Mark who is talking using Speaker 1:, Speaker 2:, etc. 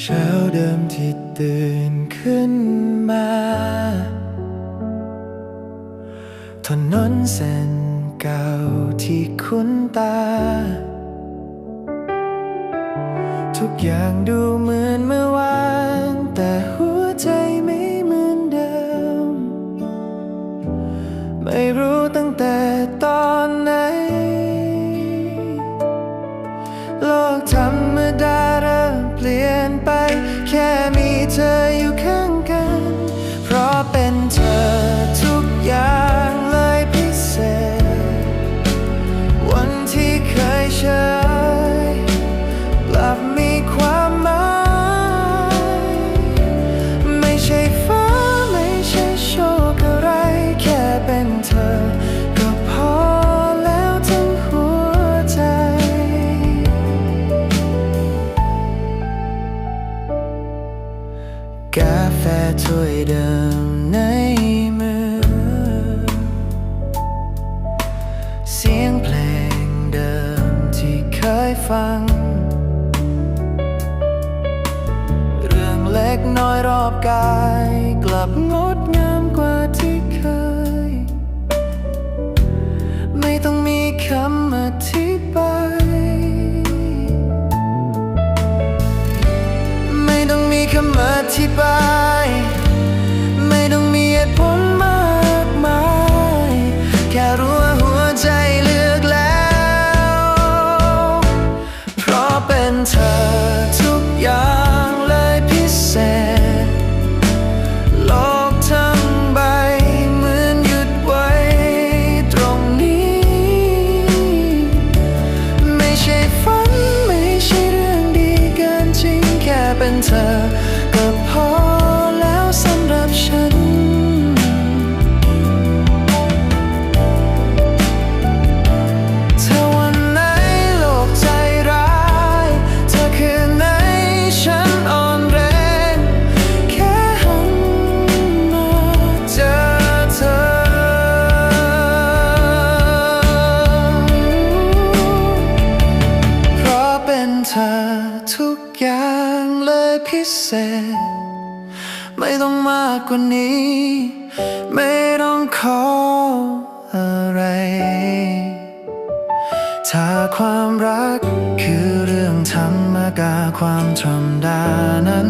Speaker 1: เช้าเดิมที่ตื่นขึ้นมา ถนนเส้นเก่าที่คุ้นตา ทุกอย่างดูเหมือนเมื่อ แถ้วยเดิมในมือ เสียงเพลงเดิมที่เคยฟัง เรื่องเล็กน้อยรอบกาย กลับงดงามกว่าที่เคย ไม่ต้องมีคำอธิบายไม่ต้องมีคำอธิบาย เธอ ก็พอแล้วสำหรับฉันถ้าวันไหนโลกใจร้าย เธอคือไหนฉันอ่อนแรง แค่หันมาเจอเธอ เพราะเป็นเธอทุกอย่าง พิเศษ ไม่ต้องมากกว่านี้ ไม่ต้องขออะไร ถ้าความรักคือเรื่องธรรมกาความธรรมดานั้น